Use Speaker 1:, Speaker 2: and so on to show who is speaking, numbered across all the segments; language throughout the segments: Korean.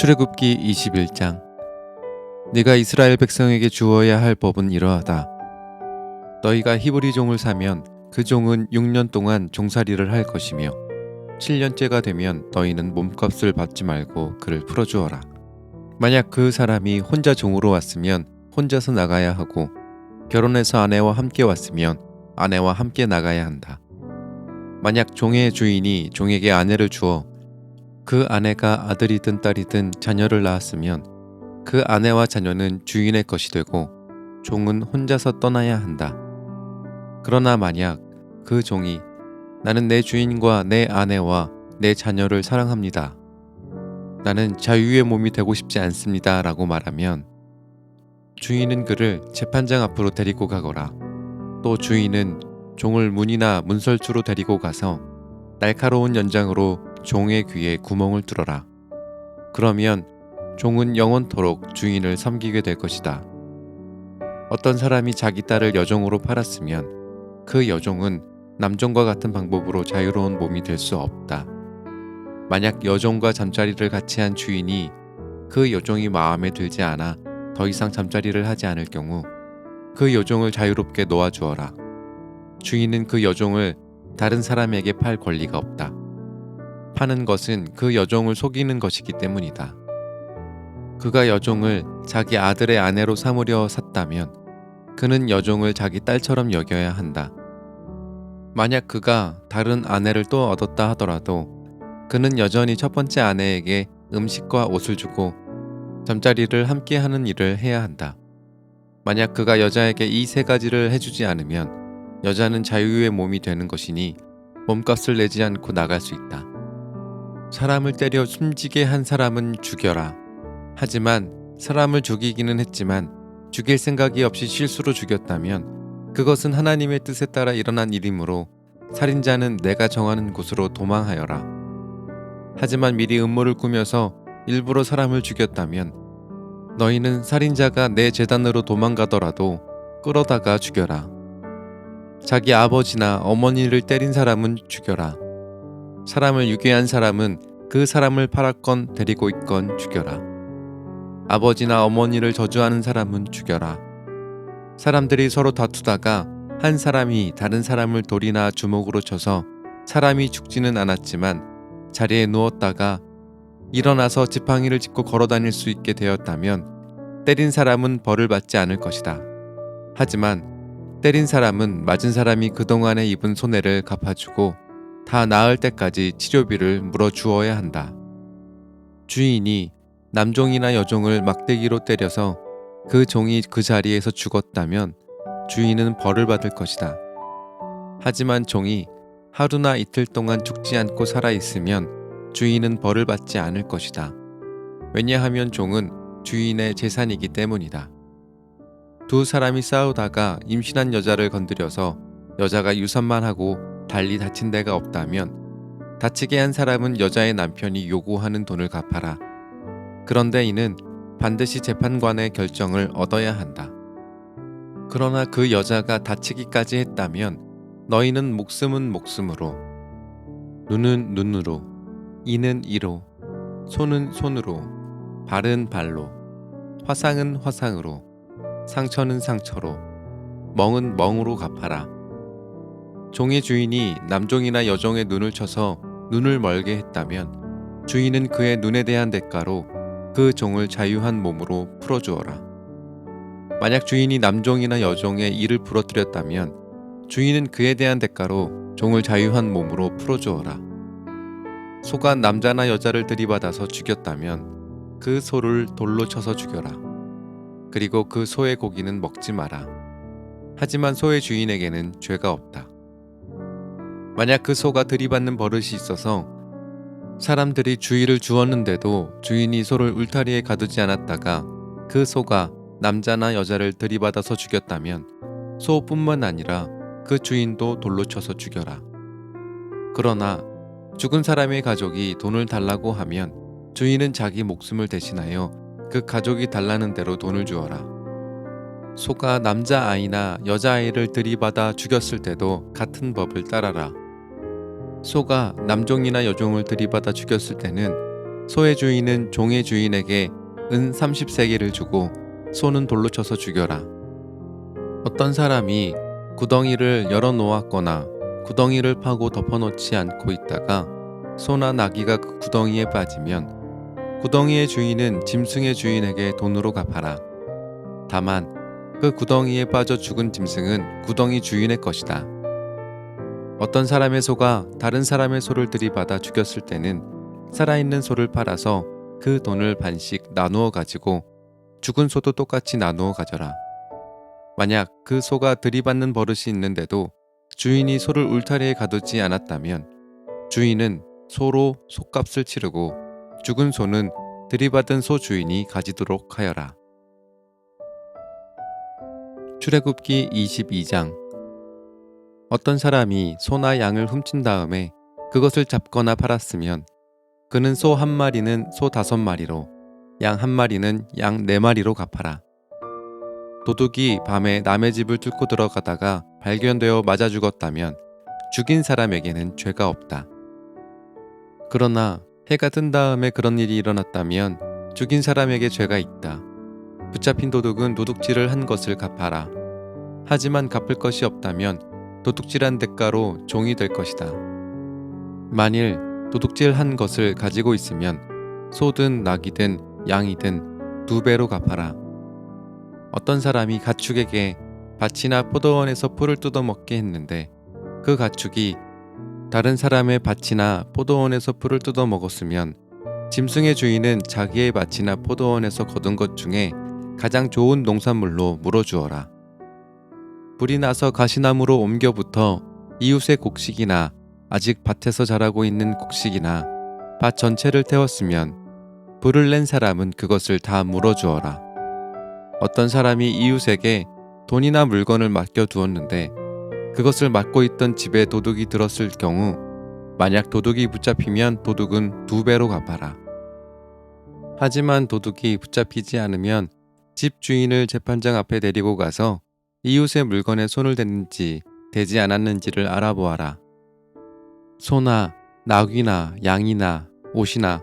Speaker 1: 출애굽기 21장. 네가 이스라엘 백성에게 주어야 할 법은 이러하다. 너희가 히브리 종을 사면 그 종은 6년 동안 종살이를 할 것이며 7년째가 되면 너희는 몸값을 받지 말고 그를 풀어 주어라. 만약 그 사람이 혼자 종으로 왔으면 혼자서 나가야 하고 결혼해서 아내와 함께 왔으면 아내와 함께 나가야 한다. 만약 종의 주인이 종에게 아내를 주어 그 아내가 아들이든 딸이든 자녀를 낳았으면 그 아내와 자녀는 주인의 것이 되고 종은 혼자서 떠나야 한다. 그러나 만약 그 종이 나는 내 주인과 내 아내와 내 자녀를 사랑합니다. 나는 자유의 몸이 되고 싶지 않습니다. 라고 말하면 주인은 그를 재판장 앞으로 데리고 가거라. 또 주인은 종을 문이나 문설주로 데리고 가서 날카로운 연장으로 종의 귀에 구멍을 뚫어라. 그러면 종은 영원토록 주인을 섬기게 될 것이다. 어떤 사람이 자기 딸을 여종으로 팔았으면 그 여종은 남종과 같은 방법으로 자유로운 몸이 될 수 없다. 만약 여종과 잠자리를 같이 한 주인이 그 여종이 마음에 들지 않아 더 이상 잠자리를 하지 않을 경우 그 여종을 자유롭게 놓아주어라. 주인은 그 여종을 다른 사람에게 팔 권리가 없다. 파는 것은 그 여종을 속이는 것이기 때문이다. 그가 여종을 자기 아들의 아내로 삼으려 샀다면 그는 여종을 자기 딸처럼 여겨야 한다. 만약 그가 다른 아내를 또 얻었다 하더라도 그는 여전히 첫 번째 아내에게 음식과 옷을 주고 잠자리를 함께 하는 일을 해야 한다. 만약 그가 여자에게 이 세 가지를 해주지 않으면 여자는 자유의 몸이 되는 것이니 몸값을 내지 않고 나갈 수 있다. 사람을 때려 숨지게 한 사람은 죽여라. 하지만 사람을 죽이기는 했지만 죽일 생각이 없이 실수로 죽였다면 그것은 하나님의 뜻에 따라 일어난 일이므로 살인자는 내가 정하는 곳으로 도망하여라. 하지만 미리 음모를 꾸며서 일부러 사람을 죽였다면 너희는 살인자가 내 재단으로 도망가더라도 끌어다가 죽여라. 자기 아버지나 어머니를 때린 사람은 죽여라. 사람을 유괴한 사람은 그 사람을 팔았건 데리고 있건 죽여라. 아버지나 어머니를 저주하는 사람은 죽여라. 사람들이 서로 다투다가 한 사람이 다른 사람을 돌이나 주먹으로 쳐서 사람이 죽지는 않았지만 자리에 누웠다가 일어나서 지팡이를 짚고 걸어 다닐 수 있게 되었다면 때린 사람은 벌을 받지 않을 것이다. 하지만 때린 사람은 맞은 사람이 그동안에 입은 손해를 갚아주고 다 나을 때까지 치료비를 물어 주어야 한다. 주인이 남종이나 여종을 막대기로 때려서 그 종이 그 자리에서 죽었다면 주인은 벌을 받을 것이다. 하지만 종이 하루나 이틀 동안 죽지 않고 살아 있으면 주인은 벌을 받지 않을 것이다. 왜냐하면 종은 주인의 재산이기 때문이다. 두 사람이 싸우다가 임신한 여자를 건드려서 여자가 유산만 하고 달리 다친 데가 없다면 다치게 한 사람은 여자의 남편이 요구하는 돈을 갚아라. 그런데 이는 반드시 재판관의 결정을 얻어야 한다. 그러나 그 여자가 다치기까지 했다면 너희는 목숨은 목숨으로, 눈은 눈으로, 이는 이로, 손은 손으로, 발은 발로, 화상은 화상으로, 상처는 상처로, 멍은 멍으로 갚아라. 종의 주인이 남종이나 여종의 눈을 쳐서 눈을 멀게 했다면 주인은 그의 눈에 대한 대가로 그 종을 자유한 몸으로 풀어주어라. 만약 주인이 남종이나 여종의 이를 부러뜨렸다면 주인은 그에 대한 대가로 종을 자유한 몸으로 풀어주어라. 소가 남자나 여자를 들이받아서 죽였다면 그 소를 돌로 쳐서 죽여라. 그리고 그 소의 고기는 먹지 마라. 하지만 소의 주인에게는 죄가 없다. 만약 그 소가 들이받는 버릇이 있어서 사람들이 주의를 주었는데도 주인이 소를 울타리에 가두지 않았다가 그 소가 남자나 여자를 들이받아서 죽였다면 소뿐만 아니라 그 주인도 돌로 쳐서 죽여라. 그러나 죽은 사람의 가족이 돈을 달라고 하면 주인은 자기 목숨을 대신하여 그 가족이 달라는 대로 돈을 주어라. 소가 남자 아이나 여자 아이를 들이받아 죽였을 때도 같은 법을 따라라. 소가 남종이나 여종을 들이받아 죽였을 때는 소의 주인은 종의 주인에게 은 30세계를 주고 소는 돌로 쳐서 죽여라. 어떤 사람이 구덩이를 열어 놓았거나 구덩이를 파고 덮어놓지 않고 있다가 소나 나귀가 그 구덩이에 빠지면 구덩이의 주인은 짐승의 주인에게 돈으로 갚아라. 다만 그 구덩이에 빠져 죽은 짐승은 구덩이 주인의 것이다. 어떤 사람의 소가 다른 사람의 소를 들이받아 죽였을 때는 살아있는 소를 팔아서 그 돈을 반씩 나누어 가지고 죽은 소도 똑같이 나누어 가져라. 만약 그 소가 들이받는 버릇이 있는데도 주인이 소를 울타리에 가두지 않았다면 주인은 소로 소값을 치르고 죽은 소는 들이받은 소 주인이 가지도록 하여라. 출애굽기 22장 어떤 사람이 소나 양을 훔친 다음에 그것을 잡거나 팔았으면 그는 소 한 마리는 소 다섯 마리로 양 한 마리는 양 네 마리로 갚아라. 도둑이 밤에 남의 집을 뚫고 들어가다가 발견되어 맞아 죽었다면 죽인 사람에게는 죄가 없다. 그러나 해가 뜬 다음에 그런 일이 일어났다면 죽인 사람에게 죄가 있다. 붙잡힌 도둑은 도둑질을 한 것을 갚아라. 하지만 갚을 것이 없다면 도둑질한 대가로 종이 될 것이다. 만일 도둑질 한 것을 가지고 있으면 소든 낙이든 양이든 두 배로 갚아라. 어떤 사람이 가축에게 밭이나 포도원에서 풀을 뜯어먹게 했는데 그 가축이 다른 사람의 밭이나 포도원에서 풀을 뜯어먹었으면 짐승의 주인은 자기의 밭이나 포도원에서 거둔 것 중에 가장 좋은 농산물로 물어주어라. 불이 나서 가시나무로 옮겨 붙어 이웃의 곡식이나 아직 밭에서 자라고 있는 곡식이나 밭 전체를 태웠으면 불을 낸 사람은 그것을 다 물어주어라. 어떤 사람이 이웃에게 돈이나 물건을 맡겨 두었는데 그것을 맡고 있던 집에 도둑이 들었을 경우 만약 도둑이 붙잡히면 도둑은 두 배로 갚아라. 하지만 도둑이 붙잡히지 않으면 집 주인을 재판장 앞에 데리고 가서 이웃의 물건에 손을 댔는지 대지 않았는지를 알아보아라. 소나 나귀나 양이나 옷이나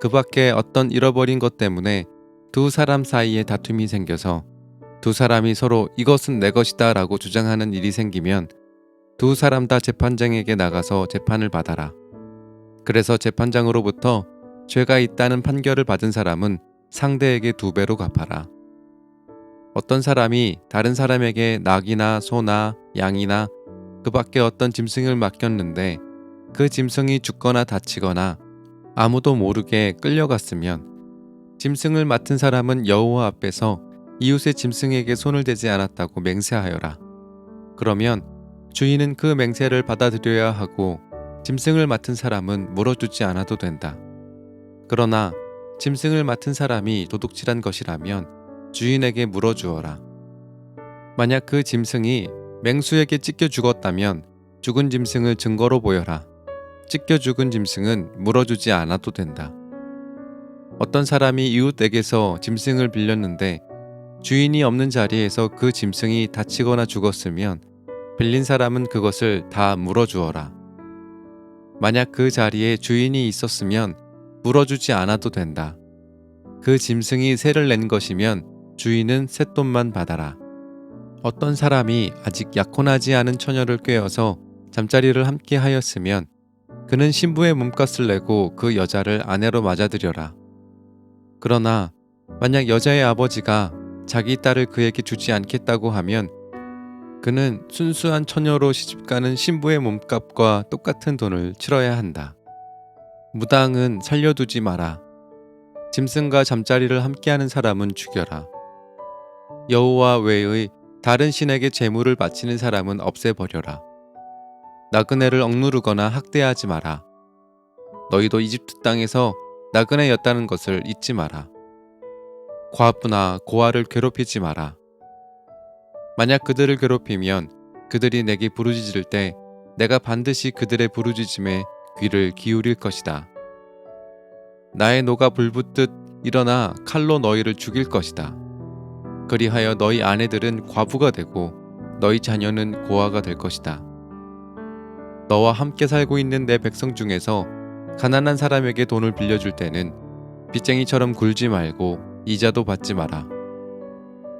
Speaker 1: 그 밖에 어떤 잃어버린 것 때문에 두 사람 사이에 다툼이 생겨서 두 사람이 서로 이것은 내 것이다 라고 주장하는 일이 생기면 두 사람 다 재판장에게 나가서 재판을 받아라. 그래서 재판장으로부터 죄가 있다는 판결을 받은 사람은 상대에게 두 배로 갚아라. 어떤 사람이 다른 사람에게 낙이나 소나 양이나 그 밖에 어떤 짐승을 맡겼는데 그 짐승이 죽거나 다치거나 아무도 모르게 끌려갔으면 짐승을 맡은 사람은 여호와 앞에서 이웃의 짐승에게 손을 대지 않았다고 맹세하여라. 그러면 주인은 그 맹세를 받아들여야 하고 짐승을 맡은 사람은 물어주지 않아도 된다. 그러나 짐승을 맡은 사람이 도둑질한 것이라면 주인에게 물어주어라. 만약 그 짐승이 맹수에게 찢겨 죽었다면 죽은 짐승을 증거로 보여라. 찢겨 죽은 짐승은 물어주지 않아도 된다. 어떤 사람이 이웃에게서 짐승을 빌렸는데 주인이 없는 자리에서 그 짐승이 다치거나 죽었으면 빌린 사람은 그것을 다 물어주어라. 만약 그 자리에 주인이 있었으면 물어주지 않아도 된다. 그 짐승이 새를 낸 것이면 주인은 새돈만 받아라. 어떤 사람이 아직 약혼하지 않은 처녀를 꿰어서 잠자리를 함께 하였으면 그는 신부의 몸값을 내고 그 여자를 아내로 맞아들여라. 그러나 만약 여자의 아버지가 자기 딸을 그에게 주지 않겠다고 하면 그는 순수한 처녀로 시집가는 신부의 몸값과 똑같은 돈을 치러야 한다. 무당은 살려두지 마라. 짐승과 잠자리를 함께하는 사람은 죽여라. 여호와 외의 다른 신에게 제물을 바치는 사람은 없애버려라. 나그네를 억누르거나 학대하지 마라. 너희도 이집트 땅에서 나그네였다는 것을 잊지 마라. 과부나 고아를 괴롭히지 마라. 만약 그들을 괴롭히면 그들이 내게 부르짖을 때 내가 반드시 그들의 부르짖음에 귀를 기울일 것이다. 나의 노가 불붙듯 일어나 칼로 너희를 죽일 것이다. 그리하여 너희 아내들은 과부가 되고 너희 자녀는 고아가 될 것이다. 너와 함께 살고 있는 내 백성 중에서 가난한 사람에게 돈을 빌려줄 때는 빚쟁이처럼 굴지 말고 이자도 받지 마라.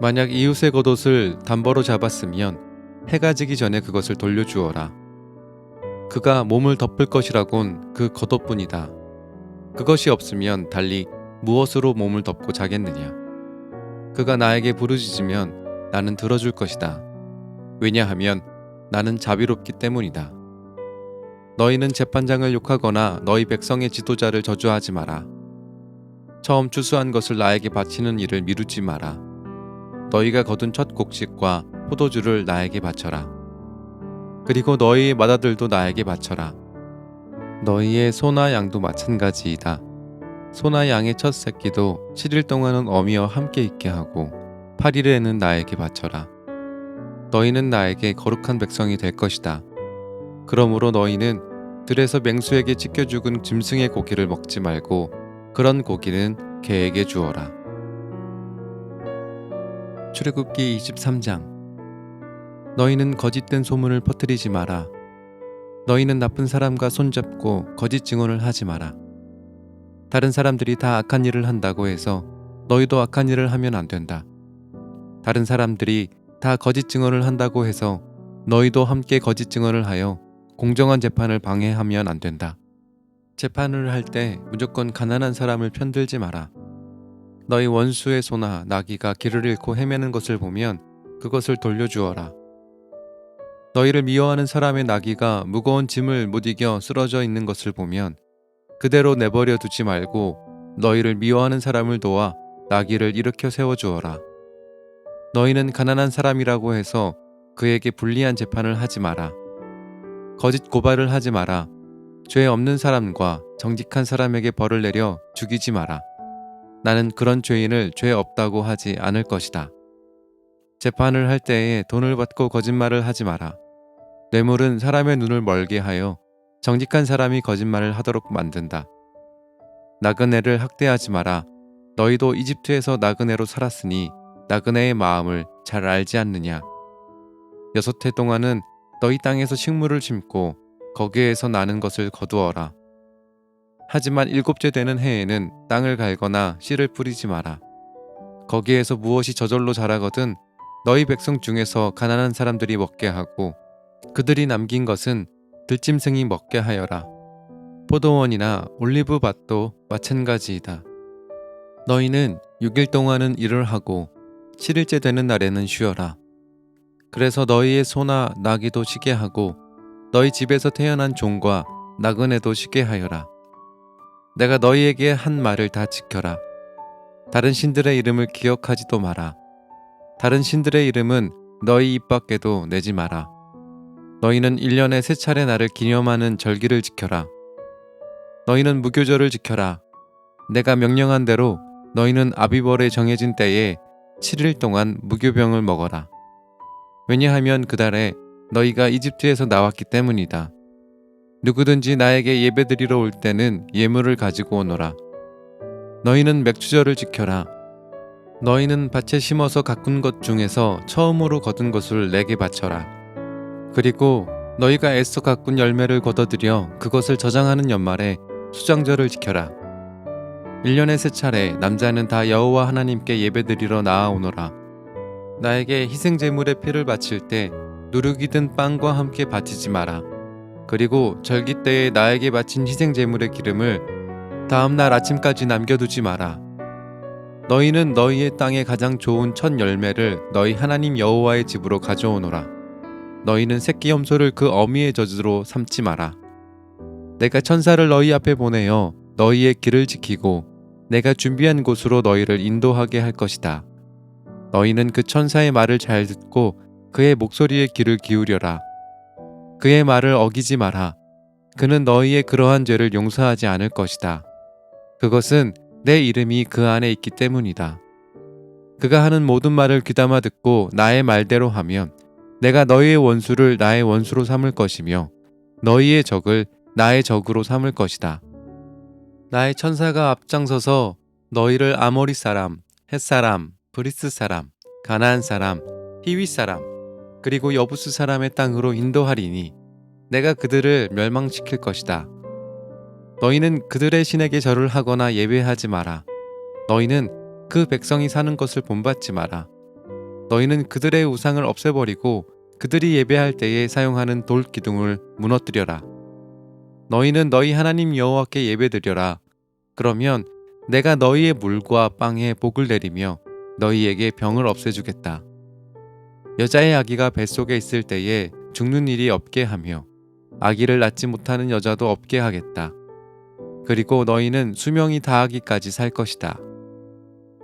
Speaker 1: 만약 이웃의 겉옷을 담보로 잡았으면 해가 지기 전에 그것을 돌려주어라. 그가 몸을 덮을 것이라곤 그 겉옷뿐이다. 그것이 없으면 달리 무엇으로 몸을 덮고 자겠느냐. 그가 나에게 부르짖으면 나는 들어줄 것이다. 왜냐하면 나는 자비롭기 때문이다. 너희는 재판장을 욕하거나 너희 백성의 지도자를 저주하지 마라. 처음 추수한 것을 나에게 바치는 일을 미루지 마라. 너희가 거둔 첫 곡식과 포도주를 나에게 바쳐라. 그리고 너희의 맏아들도 나에게 바쳐라. 너희의 소나 양도 마찬가지이다. 소나 양의 첫 새끼도 7일 동안은 어미와 함께 있게 하고 8일에는 나에게 바쳐라. 너희는 나에게 거룩한 백성이 될 것이다. 그러므로 너희는 들에서 맹수에게 찢겨 죽은 짐승의 고기를 먹지 말고 그런 고기는 개에게 주어라. 출애굽기 23장 너희는 거짓된 소문을 퍼뜨리지 마라. 너희는 나쁜 사람과 손잡고 거짓 증언을 하지 마라. 다른 사람들이 다 악한 일을 한다고 해서 너희도 악한 일을 하면 안 된다. 다른 사람들이 다 거짓 증언을 한다고 해서 너희도 함께 거짓 증언을 하여 공정한 재판을 방해하면 안 된다. 재판을 할 때 무조건 가난한 사람을 편들지 마라. 너희 원수의 소나 나귀가 길을 잃고 헤매는 것을 보면 그것을 돌려주어라. 너희를 미워하는 사람의 나귀가 무거운 짐을 못 이겨 쓰러져 있는 것을 보면 그대로 내버려 두지 말고 너희를 미워하는 사람을 도와 나귀를 일으켜 세워 주어라. 너희는 가난한 사람이라고 해서 그에게 불리한 재판을 하지 마라. 거짓 고발을 하지 마라. 죄 없는 사람과 정직한 사람에게 벌을 내려 죽이지 마라. 나는 그런 죄인을 죄 없다고 하지 않을 것이다. 재판을 할 때에 돈을 받고 거짓말을 하지 마라. 뇌물은 사람의 눈을 멀게 하여 정직한 사람이 거짓말을 하도록 만든다. 나그네를 학대하지 마라. 너희도 이집트에서 나그네로 살았으니 나그네의 마음을 잘 알지 않느냐. 여섯 해 동안은 너희 땅에서 식물을 심고 거기에서 나는 것을 거두어라. 하지만 일곱째 되는 해에는 땅을 갈거나 씨를 뿌리지 마라. 거기에서 무엇이 저절로 자라거든 너희 백성 중에서 가난한 사람들이 먹게 하고 그들이 남긴 것은 들짐승이 먹게 하여라. 포도원이나 올리브 밭도 마찬가지이다. 너희는 6일 동안은 일을 하고 7일째 되는 날에는 쉬어라. 그래서 너희의 소나 나귀도 쉬게 하고 너희 집에서 태어난 종과 나그네도 쉬게 하여라. 내가 너희에게 한 말을 다 지켜라. 다른 신들의 이름을 기억하지도 마라. 다른 신들의 이름은 너희 입 밖에도 내지 마라. 너희는 1년에 세 차례 나를 기념하는 절기를 지켜라. 너희는 무교절을 지켜라. 내가 명령한 대로 너희는 아비벌에 정해진 때에 7일 동안 무교병을 먹어라. 왜냐하면 그달에 너희가 이집트에서 나왔기 때문이다. 누구든지 나에게 예배드리러 올 때는 예물을 가지고 오너라. 너희는 맥주절을 지켜라. 너희는 밭에 심어서 가꾼 것 중에서 처음으로 거둔 것을 내게 바쳐라. 그리고 너희가 애써 가꾼 열매를 걷어들여 그것을 저장하는 연말에 수장절을 지켜라. 1년에 세 차례 남자는 다 여호와 하나님께 예배드리러 나아오너라. 나에게 희생 제물의 피를 바칠 때 누룩이 든 빵과 함께 바치지 마라. 그리고 절기 때에 나에게 바친 희생 제물의 기름을 다음 날 아침까지 남겨두지 마라. 너희는 너희의 땅의 가장 좋은 첫 열매를 너희 하나님 여호와의 집으로 가져오노라. 너희는 새끼 염소를 그 어미의 저주로 삼지 마라. 내가 천사를 너희 앞에 보내어 너희의 길을 지키고 내가 준비한 곳으로 너희를 인도하게 할 것이다. 너희는 그 천사의 말을 잘 듣고 그의 목소리에 귀를 기울여라. 그의 말을 어기지 마라. 그는 너희의 그러한 죄를 용서하지 않을 것이다. 그것은 내 이름이 그 안에 있기 때문이다. 그가 하는 모든 말을 귀담아 듣고 나의 말대로 하면 내가 너희의 원수를 나의 원수로 삼을 것이며 너희의 적을 나의 적으로 삼을 것이다. 나의 천사가 앞장서서 너희를 아모리 사람, 햇 사람, 브리스 사람, 가나안 사람, 히위 사람, 그리고 여부스 사람의 땅으로 인도하리니 내가 그들을 멸망시킬 것이다. 너희는 그들의 신에게 절을 하거나 예배하지 마라. 너희는 그 백성이 사는 것을 본받지 마라. 너희는 그들의 우상을 없애버리고 그들이 예배할 때에 사용하는 돌 기둥을 무너뜨려라. 너희는 너희 하나님 여호와께 예배드려라. 그러면 내가 너희의 물과 빵에 복을 내리며 너희에게 병을 없애주겠다. 여자의 아기가 뱃속에 있을 때에 죽는 일이 없게 하며 아기를 낳지 못하는 여자도 없게 하겠다. 그리고 너희는 수명이 다하기까지 살 것이다.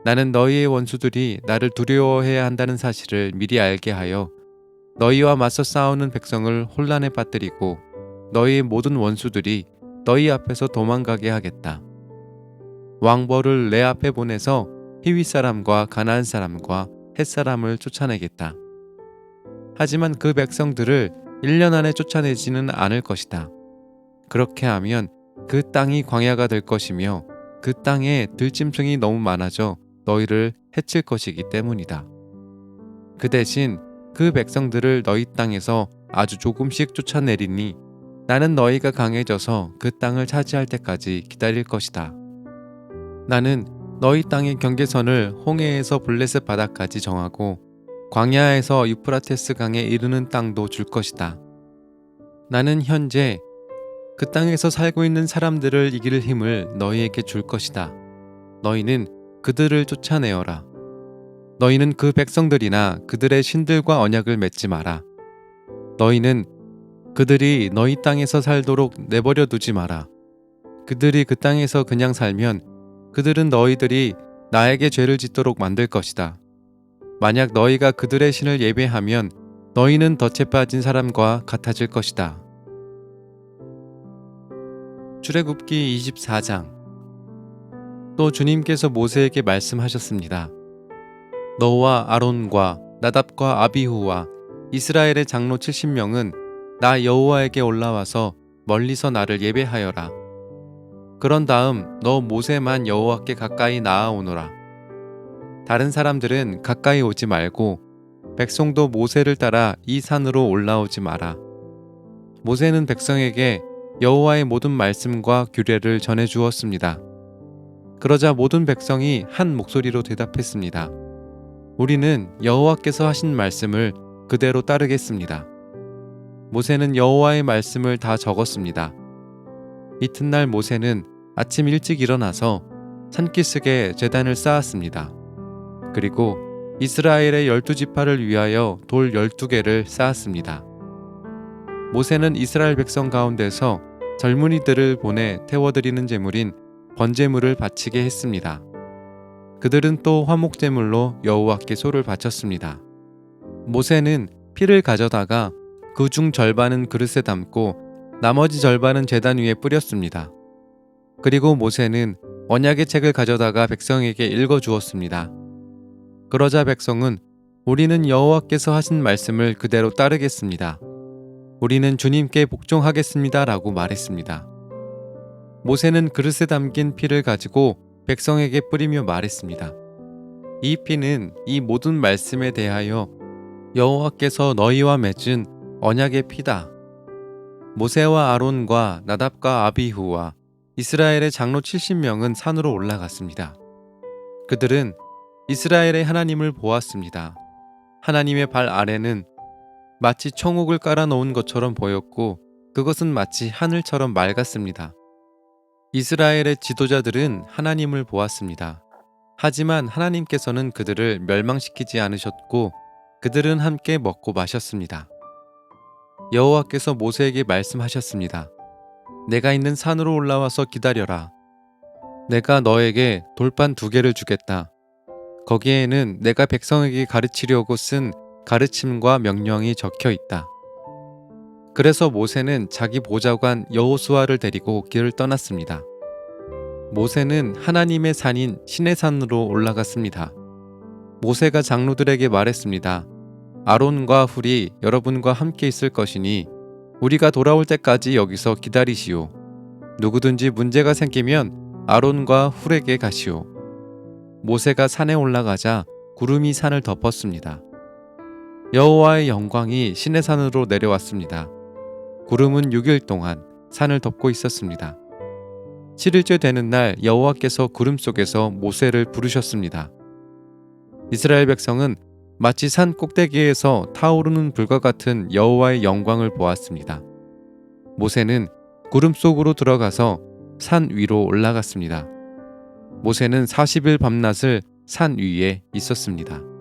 Speaker 1: 나는 너희의 원수들이 나를 두려워해야 한다는 사실을 미리 알게 하여 너희와 맞서 싸우는 백성을 혼란에 빠뜨리고 너희의 모든 원수들이 너희 앞에서 도망가게 하겠다. 왕벌을 내 앞에 보내서 히위 사람과 가나안 사람과 헷 사람을 쫓아내겠다. 하지만 그 백성들을 1년 안에 쫓아내지는 않을 것이다. 그렇게 하면 그 땅이 광야가 될 것이며 그 땅에 들짐승이 너무 많아져 너희를 해칠 것이기 때문이다. 그 대신 그 백성들을 너희 땅에서 아주 조금씩 쫓아내리니 나는 너희가 강해져서 그 땅을 차지할 때까지 기다릴 것이다. 나는 너희 땅의 경계선을 홍해에서 블레셋 바다까지 정하고 광야에서 유프라테스 강에 이르는 땅도 줄 것이다. 나는 현재 그 땅에서 살고 있는 사람들을 이길 힘을 너희에게 줄 것이다. 너희는 그들을 쫓아내어라. 너희는 그 백성들이나 그들의 신들과 언약을 맺지 마라. 너희는 그들이 너희 땅에서 살도록 내버려 두지 마라. 그들이 그 땅에서 그냥 살면 그들은 너희들이 나에게 죄를 짓도록 만들 것이다. 만약 너희가 그들의 신을 예배하면 너희는 덫에 빠진 사람과 같아질 것이다. 출애굽기 24장 또 주님께서 모세에게 말씀하셨습니다. 너와 아론과 나답과 아비후와 이스라엘의 장로 70명은 나 여호와에게 올라와서 멀리서 나를 예배하여라. 그런 다음 너 모세만 여호와께 가까이 나아오너라. 다른 사람들은 가까이 오지 말고 백성도 모세를 따라 이 산으로 올라오지 마라. 모세는 백성에게 여호와의 모든 말씀과 규례를 전해 주었습니다. 그러자 모든 백성이 한 목소리로 대답했습니다. 우리는 여호와께서 하신 말씀을 그대로 따르겠습니다. 모세는 여호와의 말씀을 다 적었습니다. 이튿날 모세는 아침 일찍 일어나서 산기슭에 제단을 쌓았습니다. 그리고 이스라엘의 열두 지파를 위하여 돌 열두 개를 쌓았습니다. 모세는 이스라엘 백성 가운데서 젊은이들을 보내 태워드리는 제물인 번제물을 바치게 했습니다. 그들은 또 화목제물로 여호와께 소를 바쳤습니다. 모세는 피를 가져다가 그 중 절반은 그릇에 담고 나머지 절반은 제단 위에 뿌렸습니다. 그리고 모세는 언약의 책을 가져다가 백성에게 읽어 주었습니다. 그러자 백성은 우리는 여호와께서 하신 말씀을 그대로 따르겠습니다. 우리는 주님께 복종하겠습니다라고 말했습니다. 모세는 그릇에 담긴 피를 가지고 백성에게 뿌리며 말했습니다. 이 피는 이 모든 말씀에 대하여 여호와께서 너희와 맺은 언약의 피다. 모세와 아론과 나답과 아비후와 이스라엘의 장로 70명은 산으로 올라갔습니다. 그들은 이스라엘의 하나님을 보았습니다. 하나님의 발 아래는 마치 청옥을 깔아 놓은 것처럼 보였고 그것은 마치 하늘처럼 맑았습니다. 이스라엘의 지도자들은 하나님을 보았습니다. 하지만 하나님께서는 그들을 멸망시키지 않으셨고 그들은 함께 먹고 마셨습니다. 여호와께서 모세에게 말씀하셨습니다. 내가 있는 산으로 올라와서 기다려라. 내가 너에게 돌판 두 개를 주겠다. 거기에는 내가 백성에게 가르치려고 쓴 가르침과 명령이 적혀 있다. 그래서 모세는 자기 보좌관 여호수아를 데리고 길을 떠났습니다. 모세는 하나님의 산인 신의 산으로 올라갔습니다. 모세가 장로들에게 말했습니다. 아론과 훌이 여러분과 함께 있을 것이니 우리가 돌아올 때까지 여기서 기다리시오. 누구든지 문제가 생기면 아론과 훌에게 가시오. 모세가 산에 올라가자 구름이 산을 덮었습니다. 여호와의 영광이 신의 산으로 내려왔습니다. 구름은 6일 동안 산을 덮고 있었습니다. 7일째 되는 날 여호와께서 구름 속에서 모세를 부르셨습니다. 이스라엘 백성은 마치 산 꼭대기에서 타오르는 불과 같은 여호와의 영광을 보았습니다. 모세는 구름 속으로 들어가서 산 위로 올라갔습니다. 모세는 40일 밤낮을 산 위에 있었습니다.